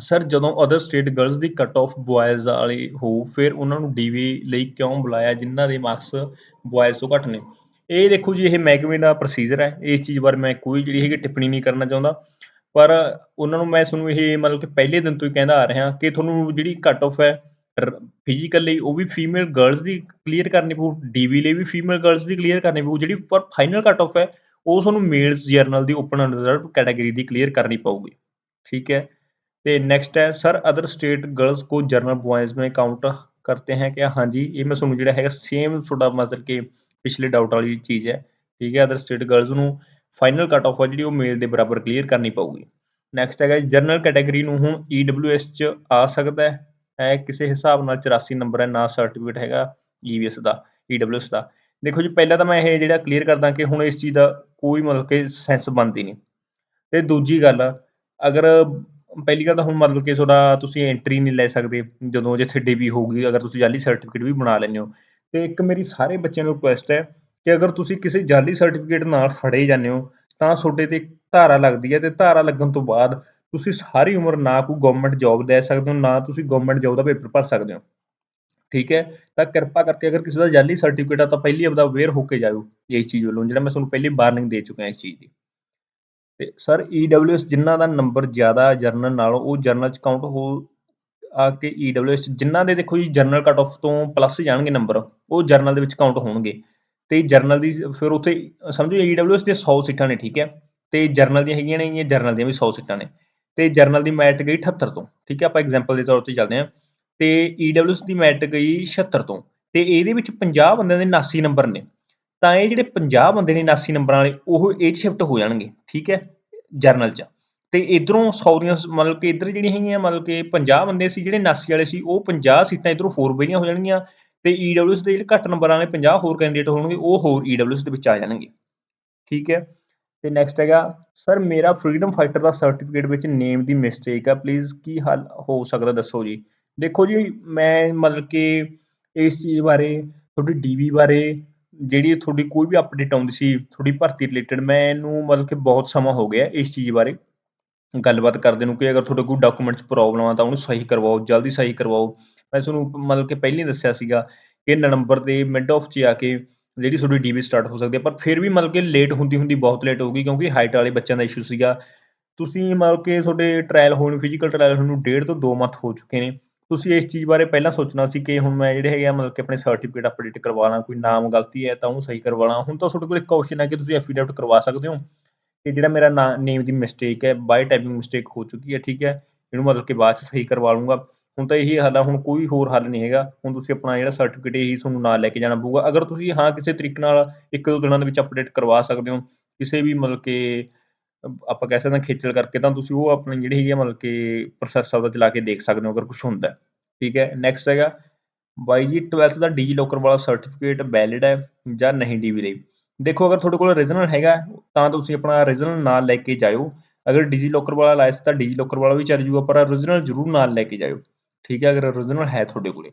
ਸਰ ਜਦੋਂ ਅਦਰ ਸਟੇਟ ਗਰਲਜ਼ ਦੀ ਕੱਟ ਆਫ ਬॉयਜ਼ ਵਾਲੀ ਹੋ, ਫਿਰ ਉਹਨਾਂ ਨੂੰ ਡੀਵੀ ਲਈ ਕਿਉਂ ਬੁਲਾਇਆ, ਜਿਨ੍ਹਾਂ ਦੇ ਮਾਰਕਸ ਬॉयਜ਼ ਤੋਂ ਘੱਟ ਨੇ? ਇਹ ਦੇਖੋ ਜੀ, ਇਹ ਮਹਿਕਮੇ ਦਾ ਪ੍ਰੋਸੀਜਰ ਹੈ। ਇਸ ਚੀਜ਼ ਬਾਰੇ ਮੈਂ ਕੋਈ ਜਿਹੜੀ ਹੈਗੀ ਟਿੱਪਣੀ ਨਹੀਂ ਕਰਨਾ ਚਾਹੁੰਦਾ। ਪਰ ਉਹਨਾਂ ਨੂੰ ਮੈਂ ਤੁਹਾਨੂੰ ਇਹ ਮਤਲਬ ਕਿ ਪਹਿਲੇ ਦਿਨ ਤੋਂ ਹੀ ਕਹਿੰਦਾ ਆ ਰਿਹਾ ਕਿ ਤੁਹਾਨੂੰ ਜਿਹੜੀ ਕੱਟ ਆਫ ਹੈ ਫਿਜ਼ੀਕਲ ਲਈ ਉਹ ਵੀ ਫੀਮੇਲ ਗਰਲਜ਼ ਦੀ ਕਲੀਅਰ ਕਰਨੀ ਪਊ ਡੀਵੀ ਲਈ ਵੀ ਫੀਮੇਲ ਗਰਲਜ਼ ਦੀ ਕਲੀਅਰ ਕਰਨੀ ਪਊ। ਜਿਹੜੀ ਪਰ ਫਾਈਨਲ ਕੱਟ ਆਫ ਹੈ, ਉਹ ਤੁਹਾਨੂੰ ਮੇਲਸ ਜਰਨਲ ਦੀ ਓਪਨ ਅਨਰਿਜ਼ਰਵ ਕੈਟਾਗਰੀ ਦੀ ਕਲੀਅਰ ਕਰਨੀ ਪਊਗੀ। ਠੀਕ ਹੈ? तो नेक्स्ट है सर अदर स्टेट गर्ल्स को जर्नल बॉयज़ में काउंट करते हैं क्या हाँ जी ये मैं ਤੁਹਾਨੂੰ ਜਿਹੜਾ ਹੈਗਾ ਸੇਮ ਤੁਹਾਡਾ ਮਤਲਬ ਕਿ ਪਿਛਲੇ ਡਾਊਟ ਵਾਲੀ ਚੀਜ਼ ਹੈ ਠੀਕ ਹੈ ਅਦਰ ਸਟੇਟ ਗਰਲਸ ਨੂੰ ਫਾਈਨਲ ਕੱਟ ਆਫ ਆ ਜਿਹੜੀ ਉਹ ਮੇਲ ਦੇ ਬਰਾਬਰ ਕਲੀਅਰ ਕਰਨੀ ਪਊਗੀ ਨੈਕਸਟ ਹੈਗਾ ਜਰਨਲ ਕੈਟਾਗਰੀ ਨੂੰ ਹੁਣ EWS ਚ ਆ ਸਕਦਾ ਹੈ ਹੈ ਕਿਸੇ ਹਿਸਾਬ ਨਾਲ 84 ਨੰਬਰ ਹੈ ਨਾ ਸਰਟੀਫਿਕੇਟ ਹੈਗਾ EVS ਦਾ EWS ਦਾ ਦੇਖੋ ਜੀ ਪਹਿਲਾਂ ਤਾਂ ਮੈਂ ਇਹ ਜਿਹੜਾ ਕਲੀਅਰ ਕਰਦਾ ਕਿ ਹੁਣ ਇਸ ਚੀਜ਼ ਦਾ ਕੋਈ ਮਤਲਬ ਕਿ ਸੈਂਸ ਬਣਦੀ ਨਹੀਂ ਤੇ ਦੂਜੀ ਗੱਲ ਅਗਰ ਪਹਿਲੀ ਗੱਲ ਤਾਂ ਹੁਣ ਮਤਲਬ ਕਿ ਤੁਹਾਡਾ ਤੁਸੀਂ ਐਂਟਰੀ ਨਹੀਂ ਲੈ ਸਕਦੇ, ਜਦੋਂ ਜਿੱਥੇ ਡੀਬੀ ਹੋਊਗੀ, ਅਗਰ ਤੁਸੀਂ ਜਾਲੀ ਸਰਟੀਫਿਕੇਟ ਵੀ ਬਣਾ ਲੈਂਦੇ ਹੋ। ਤੇ ਇੱਕ ਮੇਰੀ ਸਾਰੇ ਬੱਚਿਆਂ ਨੂੰ ਰਿਕੁਐਸਟ ਹੈ ਕਿ ਅਗਰ ਤੁਸੀਂ ਕਿਸੇ ਜਾਲੀ ਸਰਟੀਫਿਕੇਟ ਨਾਲ ਫੜੇ ਜਾਂਦੇ ਹੋ, ਤਾਂ ਤੁਹਾਡੇ ਤੇ ਧਾਰਾ ਲੱਗਦੀ ਹੈ ਤੇ ਧਾਰਾ ਲੱਗਣ ਤੋਂ ਬਾਅਦ ਤੁਸੀਂ ਸਾਰੀ ਉਮਰ ਨਾ ਕੋਈ ਗਵਰਨਮੈਂਟ ਜੌਬ ਲੈ ਸਕਦੇ ਹੋ, ਨਾ ਤੁਸੀਂ ਗਵਰਨਮੈਂਟ ਜੌਬ ਦਾ ਪੇਪਰ ਭਰ ਸਕਦੇ ਹੋ। ਠੀਕ ਹੈ? ਤਾਂ ਕਿਰਪਾ ਕਰਕੇ ਅਗਰ ਕਿਸੇ ਦਾ ਜਾਲੀ ਸਰਟੀਫਿਕੇਟ ਆ, ਤਾਂ ਪਹਿਲੀ ਆਪਦਾ ਅਵੇਅਰ ਹੋ ਕੇ ਜਾਓ ਇਸ ਚੀਜ਼ ਵੱਲੋਂ, ਜਿਹੜਾ ਮੈਂ ਤੁਹਾਨੂੰ ਪਹਿਲੀ ਵਾਰਨਿੰਗ ਦੇ ਚੁੱਕਿਆ ਇਸ ਚੀਜ਼ ਦੀ। ਤੇ ਸਰ ਈਡਬਲਯੂਐਸ ਜਿਨ੍ਹਾਂ ਦਾ ਨੰਬਰ ਜ਼ਿਆਦਾ ਜਰਨਲ ਨਾਲੋਂ, ਉਹ ਜਰਨਲ ਚ ਕਾਊਂਟ ਹੋ, ਆ ਕੇ ਈਡਬਲਯੂਐਸ ਜਿਨ੍ਹਾਂ ਦੇ ਦੇਖੋ ਜੀ ਜਰਨਲ ਕੱਟ ਆਫ ਤੋਂ ਪਲੱਸ ਜਾਣਗੇ ਨੰਬਰ ਉਹ ਜਰਨਲ ਦੇ ਵਿੱਚ ਕਾਊਂਟ ਹੋਣਗੇ। ਤੇ ਜਰਨਲ ਦੀ ਫਿਰ ਉੱਥੇ ਸਮਝੋ ਈਡਬਲਯੂਐਸ ਦੇ 100 ਸੀਟਾਂ ਨੇ, ਠੀਕ ਹੈ? ਤੇ ਜਰਨਲ ਦੀਆਂ ਹੈਗੀਆਂ ਨੇ ਜਰਨਲ ਦੀਆਂ ਵੀ 100 ਸੀਟਾਂ ਨੇ। ਤੇ ਜਰਨਲ ਦੀ ਮੈਟ ਗਈ 78 ਤੋਂ, ਠੀਕ ਹੈ? ਆਪਾਂ ਐਗਜ਼ਾਮਪਲ ਦੇ ਤੌਰ ਤੇ ਚੱਲਦੇ ਹਾਂ। ਤੇ ਈਡਬਲਯੂਐਸ ਦੀ ਮੈਟ ਗਈ 76 ਤੋਂ। ਤੇ ਇਹਦੇ ਵਿੱਚ 50 ਬੰਦਿਆਂ ਦੇ 79 ਨੰਬਰ ਨੇ। ਤਾਂ ਇਹ ਜਿਹੜੇ 50 ਬੰਦੇ ਨੇ 79 ਨੰਬਰਾਂ ਵਾਲੇ, ਉਹ ਇਹ 'ਚ ਸ਼ਿਫਟ ਹੋ ਜਾਣਗੇ, ਠੀਕ ਹੈ, ਜਰਨਲ 'ਚ। ਤੇ ਇਧਰੋਂ 100 ਦੀਆਂ ਮਤਲਬ ਕਿ ਇਧਰ ਜਿਹੜੀਆਂ ਹੈਗੀਆਂ, ਮਤਲਬ ਕਿ 50 ਬੰਦੇ ਸੀ, ਜਿਹੜੇ 79 ਵਾਲੇ ਸੀ, ਉਹ 50 ਸੀਟਾਂ ਇਧਰੋਂ ਹੋਰ ਬਈਆਂ ਹੋ ਜਾਣਗੀਆਂ ਤੇ ਈਡਬਲਯੂਐਸ ਦੇ ਜਿਹੜੇ ਘੱਟ ਨੰਬਰਾਂ ਵਾਲੇ 50 ਹੋਰ ਕੈਂਡੀਡੇਟ ਹੋਣਗੇ, ਉਹ ਹੋਰ ਈਡਬਲਯੂਐਸ ਦੇ ਵਿੱਚ ਆ ਜਾਣਗੇ। ਠੀਕ ਹੈ, ਤੇ ਨੈਕਸਟ ਹੈਗਾ ਸਰ ਮੇਰਾ ਫਰੀडम ਫਾਈਟਰ ਦਾ ਸਰਟੀਫਿਕੇਟ ਵਿੱਚ ਨੇਮ ਦੀ ਮਿਸਟੇਕ ਆ ਪਲੀਜ਼ ਕੀ ਹੱਲ ਹੋ ਸਕਦਾ, ਦੱਸੋ ਜੀ? ਦੇਖੋ ਜੀ, ਮੈਂ ਮਤਲਬ ਕਿ ਇਸ ਚੀਜ਼ ਬਾਰੇ, ਤੁਹਾਡੀ ਡੀਵੀ ਬਾਰੇ ਜਿਹੜੀ ਤੁਹਾਡੀ ਕੋਈ ਵੀ ਅਪਡੇਟ ਆਉਂਦੀ ਸੀ, ਤੁਹਾਡੀ ਭਰਤੀ ਰਿਲੇਟਡ ਮੈਨੂੰ ਮਤਲਬ ਕਿ ਬਹੁਤ ਸਮਾਂ ਹੋ ਗਿਆ ਇਸ ਚੀਜ਼ ਬਾਰੇ। ਗੱਲਬਾਤ ਕਰਦੇ ਨੂੰ ਕਿ ਅਗਰ ਤੁਹਾਡੇ ਕੋਈ ਡਾਕੂਮੈਂਟ 'ਚ ਪ੍ਰੋਬਲਮ ਆ ਤਾਂ ਉਹਨੂੰ ਸਹੀ ਕਰਵਾਓ, ਜਲਦੀ ਸਹੀ ਕਰਵਾਓ। ਮੈਂ ਤੁਹਾਨੂੰ ਮਤਲਬ ਕਿ ਪਹਿਲਾਂ ਹੀ ਦੱਸਿਆ ਸੀਗਾ ਕਿ ਨੰਬਰ 'ਤੇ ਮਿਡ ਆਫ 'ਚ ਆ ਕੇ ਜਿਹੜੀ ਤੁਹਾਡੀ ਡੀਬੀ ਸਟਾਰਟ ਹੋ ਸਕਦੀ ਹੈ ਪਰ ਫਿਰ ਵੀ ਮਤਲਬ ਕਿ ਲੇਟ ਹੁੰਦੀ ਹੁੰਦੀ ਬਹੁਤ ਲੇਟ ਹੋ ਗਈ ਕਿਉਂਕਿ ਹਾਈਟ ਵਾਲੇ ਬੱਚਿਆਂ ਦਾ ਇਸ਼ੂ ਸੀਗਾ। ਤੁਸੀਂ ਮਤਲਬ ਕਿ ਤੁਹਾਡੇ ਟ੍ਰਾਇਲ ਹੋਣ ਫਿਜ਼ੀਕਲ ਟ੍ਰਾਇਲ ਹੋਣ ਨੂੰ ਡੇਢ ਤੋਂ 2 ਮੰਥ ਹੋ ਚੁੱਕੇ ਨੇ। ਤੁਸੀਂ ਇਸ ਚੀਜ਼ ਬਾਰੇ ਪਹਿਲਾਂ ਸੋਚਣਾ ਸੀ ਕਿ ਹੁਣ ਮੈਂ ਜਿਹੜੇ ਹੈਗੇ ਆ, ਮਤਲਬ ਕਿ ਆਪਣੇ ਸਰਟੀਫਿਕੇਟ ਅਪਡੇਟ ਕਰਵਾ ਲਾਂ, ਕੋਈ ਨਾਮ ਗਲਤੀ ਹੈ ਤਾਂ ਉਹਨੂੰ ਸਹੀ ਕਰਵਾ ਲਾਂ। ਹੁਣ ਤਾਂ ਤੁਹਾਡੇ ਕੋਲ ਇੱਕ ਆਪਸ਼ਨ ਹੈ ਕਿ ਤੁਸੀਂ ਐਫੀਡੇਵਿਟ ਕਰਵਾ ਸਕਦੇ ਹੋ ਕਿ ਜਿਹੜਾ ਮੇਰਾ ਨੇਮ ਦੀ ਮਿਸਟੇਕ ਹੈ ਬਾਈ ਟਾਈਪਿੰਗ ਮਿਸਟੇਕ ਹੋ ਚੁੱਕੀ ਹੈ, ਠੀਕ ਹੈ? ਇਹਨੂੰ ਮਤਲਬ ਕਿ ਬਾਅਦ ਚ ਸਹੀ ਕਰਵਾ ਲੂੰਗਾ ਹੁਣ ਤਾਂ ਇਹੀ ਹੱਲ ਆ, ਹੁਣ ਕੋਈ ਹੋਰ ਹੱਲ ਨਹੀਂ ਹੈਗਾ। ਹੁਣ ਤੁਸੀਂ ਆਪਣਾ ਜਿਹੜਾ ਸਰਟੀਫਿਕੇਟ ਇਹੀ ਤੁਹਾਨੂੰ ਨਾਲ ਲੈ ਕੇ ਜਾਣਾ ਪਊਗਾ। ਅਗਰ ਤੁਸੀਂ ਹਾਂ ਕਿਸੇ ਤਰੀਕੇ ਨਾਲ ਇੱਕ ਦੋ ਦਿਨਾਂ ਦੇ ਵਿੱਚ ਅਪਡੇਟ ਕਰਵਾ ਸਕਦੇ ਹੋ, ਕਿਸੇ ਵੀ ਮਤਲਬ ਕਿ ਆਪਾਂ ਕਹਿ ਸਕਦੇ ਹਾਂ ਖੇਚਲ ਕਰਕੇ ਤਾਂ ਤੁਸੀਂ ਉਹ ਆਪਣੀ ਜਿਹੜੀ ਹੈਗੀ ਮਤਲਬ ਕਿ ਪ੍ਰੋਸੈਸ ਆਪਦਾ ਚਲਾ ਕੇ ਦੇਖ ਸਕਦੇ ਹੋ ਅਗਰ ਕੁਝ ਹੁੰਦਾ ਠੀਕ ਹੈ ਨੈਕਸਟ ਹੈਗਾ, ਬਾਈ ਜੀ 12th ਦਾ ਡੀ ਲੋਕਰ ਵਾਲਾ ਸਰਟੀਫਿਕੇਟ ਵੈਲਿਡ ਹੈ ਜਾਂ ਨਹੀਂ ਡੀਵੀ ਲਈ ਦੇਖੋ, ਅਗਰ ਤੁਹਾਡੇ ਕੋਲ ਓਰੀਜਨਲ ਹੈਗਾ ਤਾਂ ਤੁਸੀਂ ਆਪਣਾ ਓਰੀਜਨਲ ਨਾਲ ਲੈ ਕੇ ਜਾਇਓ। ਅਗਰ ਡੀਜੀ ਲੋਕਰ ਵਾਲਾ ਲਾਇਸ ਤਾਂ ਡੀਜੀ ਲੋਕਰ ਵਾਲਾ ਵੀ ਚੱਲ ਜੂਗਾ, ਪਰ ਓਰੀਜਨਲ ਜ਼ਰੂਰ ਨਾਲ ਲੈ ਕੇ ਜਾਇਓ। ਠੀਕ ਹੈ, ਅਗਰ ਓਰੀਜਨਲ ਹੈ ਤੁਹਾਡੇ ਕੋਲੇ।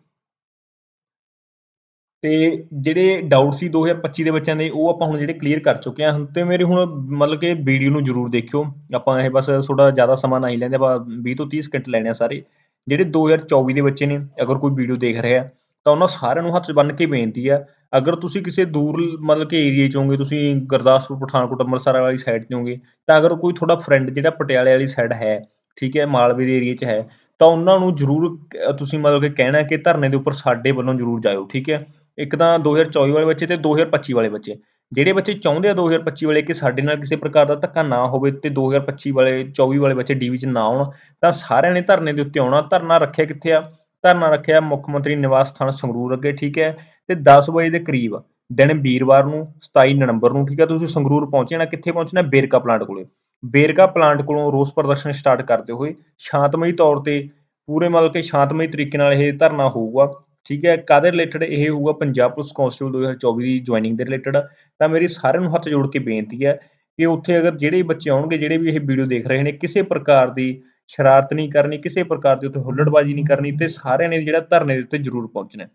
ਅਤੇ ਜਿਹੜੇ ਡਾਊਟ ਸੀ 2025 ਦੇ ਬੱਚਿਆਂ ਦੇ, ਉਹ ਆਪਾਂ ਹੁਣ ਜਿਹੜੇ ਕਲੀਅਰ ਕਰ ਚੁੱਕੇ ਹਾਂ। ਅਤੇ ਮੇਰੇ ਹੁਣ ਮਤਲਬ ਕਿ ਵੀਡੀਓ ਨੂੰ ਜ਼ਰੂਰ ਦੇਖਿਓ। ਆਪਾਂ ਇਹ ਬਸ ਥੋੜ੍ਹਾ ਜ਼ਿਆਦਾ ਸਮਾਂ ਨਹੀਂ ਲੈਂਦੇ, ਆਪਾਂ 20 ਤੋਂ ਤੀਹ ਸਕਿੰਟ ਲੈਣੇ ਆ ਸਾਰੇ। ਜਿਹੜੇ 2024 ਦੇ ਬੱਚੇ ਨੇ, ਅਗਰ ਕੋਈ ਵੀਡੀਓ ਦੇਖ ਰਿਹਾ ਤਾਂ ਉਹਨਾਂ ਸਾਰਿਆਂ ਨੂੰ ਹੱਥ ਬੰਨ੍ਹ ਕੇ ਬੇਨਤੀ ਆ ਅਗਰ ਤੁਸੀਂ ਕਿਸੇ ਦੂਰ ਮਤਲਬ ਕਿ ਏਰੀਏ 'ਚ ਹੋਗੇ ਤੁਸੀਂ ਗੁਰਦਾਸਪੁਰ, ਪਠਾਨਕੋਟ, ਅੰਮ੍ਰਿਤਸਰ ਵਾਲੀ ਸਾਈਡ 'ਤੇ ਹੋਗੇ ਤਾਂ ਅਗਰ ਕੋਈ ਤੁਹਾਡਾ ਫਰੈਂਡ ਜਿਹੜਾ ਪਟਿਆਲੇ ਵਾਲੀ ਸਾਈਡ ਹੈ, ਠੀਕ ਹੈ, ਮਾਲਵੇ ਦੇ ਏਰੀਏ 'ਚ ਹੈ, ਤਾਂ ਉਹਨਾਂ ਨੂੰ ਜ਼ਰੂਰ ਤੁਸੀਂ ਮਤਲਬ ਕਿ ਕਹਿਣਾ ਕਿ ਧਰਨੇ ਦੇ ਉੱਪਰ ਸਾਡੇ ਵੱਲੋਂ ਜ਼ਰੂਰ ਜਾਇਓ, ਠੀਕ ਹੈ। ਇੱਕ ਤਾਂ 2024 ਵਾਲੇ ਬੱਚੇ ਤੇ 2025 ਵਾਲੇ ਬੱਚੇ। ਜਿਹੜੇ ਬੱਚੇ ਚਾਹੁੰਦੇ ਆ 2025 ਵਾਲੇ ਕਿ ਸਾਡੇ ਨਾਲ ਕਿਸੇ ਪ੍ਰਕਾਰ ਦਾ ਧੱਕਾ ਨਾ ਹੋਵੇ ਤੇ 2025 ਵਾਲੇ 24 ਵਾਲੇ ਬੱਚੇ ਡੀਵੀ 'ਚ ਨਾ ਆਉਣ, ਤਾਂ ਸਾਰਿਆਂ ਨੇ ਧਰਨੇ ਦੇ ਉੱਤੇ ਆਉਣਾ। ਧਰਨਾ ਰੱਖਿਆ ਕਿੱਥੇ ਆ? ਧਰਨਾ ਰੱਖਿਆ ਮੁੱਖ ਮੰਤਰੀ ਨਿਵਾਸ ਸਥਾਨ ਸੰਗਰੂਰ ਅੱਗੇ, ਠੀਕ ਹੈ? ਤੇ 10 ਵਜੇ ਦੇ ਕਰੀਬ, ਦਿਨ ਵੀਰਵਾਰ ਨੂੰ 27 ਨਵੰਬਰ ਨੂੰ, ਠੀਕ ਹੈ? ਤੁਸੀਂ ਸੰਗਰੂਰ ਪਹੁੰਚਣਾ ਕਿੱਥੇ ਪਹੁੰਚਣਾ? ਬੇਰਕਾ ਪਲਾਂਟ ਕੋਲੇ। ਬੇਰਕਾ ਪਲਾਂਟ ਕੋਲੋਂ ਰੋਸ ਪ੍ਰਦਰਸ਼ਨ ਸਟਾਰਟ ਕਰਦੇ ਹੋਏ, ਸ਼ਾਂਤਮਈ ਤੌਰ ਤੇ ਪੂਰੇ ਮਤਲਬ ਕਿ ਸ਼ਾਂਤਮਈ ਤਰੀਕੇ ਨਾਲ ਇਹ ਧਰਨਾ ਹੋਊਗਾ। ਠੀਕ ਹੈ ਕਾਦੇ ਰਿਲੇਟਡ ਇਹ ਹੋਊਗਾ ਪੰਜਾਬ ਪੁਲਿਸ ਕਾਂਸਟੇਬਲ 2024 ਦੀ ਜੁਆਇਨਿੰਗ ਦੇ ਰਿਲੇਟਡ ਤਾਂ ਮੇਰੀ ਸਾਰਿਆਂ ਨੂੰ ਹੱਥ ਜੋੜ ਕੇ ਬੇਨਤੀ ਹੈ ਕਿ ਉੱਥੇ ਅਗਰ ਜਿਹੜੇ ਬੱਚੇ ਆਉਣਗੇ, ਜਿਹੜੇ ਵੀ ਇਹ ਵੀਡੀਓ ਦੇਖ ਰਹੇ ਨੇ, ਕਿਸੇ ਪ੍ਰਕਾਰ ਦੀ ਸ਼ਰਾਰਤ ਨਹੀਂ ਕਰਨੀ, ਕਿਸੇ ਪ੍ਰਕਾਰ ਦੀ ਉੱਥੇ ਹੁੱਲੜਬਾਜ਼ੀ ਨਹੀਂ ਕਰਨੀ, ਤੇ ਸਾਰਿਆਂ ਨੇ ਜਿਹੜਾ ਧਰਨੇ ਦੇ ਉੱਤੇ ਜ਼ਰੂਰ ਪਹੁੰਚਣਾ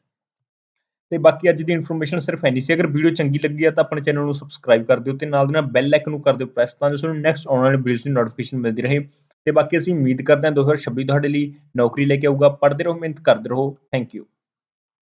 ਤੇ ਬਾਕੀ ਅੱਜ ਦੀ ਇਨਫੋਰਮੇਸ਼ਨ ਸਿਰਫ ਐਨੀ ਸੀ, ਅਗਰ ਵੀਡੀਓ ਚੰਗੀ ਲੱਗੀ ਆ ਤਾਂ ਆਪਣੇ ਚੈਨਲ ਨੂੰ ਸਬਸਕ੍ਰਾਈਬ ਕਰ ਦਿਓ ਤੇ ਨਾਲ ਦੇ ਨਾਲ ਬੈਲ ਆਈਕਨ ਨੂੰ ਕਰ ਦਿਓ ਪ੍ਰੈਸ ਤਾਂ ਜੋ ਤੁਹਾਨੂੰ ਨੈਕਸਟ ਆਉਣ ਵਾਲੇ ਵੀਡੀਓਜ਼ ਦੀ ਨੋਟੀਫਿਕੇਸ਼ਨ ਮਿਲਦੀ ਰਹੇ। ਤੇ ਬਾਕੀ ਅਸੀਂ ਉਮੀਦ ਕਰਦੇ ਹਾਂ 2026 ਤੁਹਾਡੇ ਲਈ ਨੌਕਰੀ ਲੈ ਕੇ ਆਊਗਾ। ਪੜ੍ਹਦੇ ਰਹੋ, ਮਿਹਨਤ ਕਰਦੇ ਰਹੋ। Thank you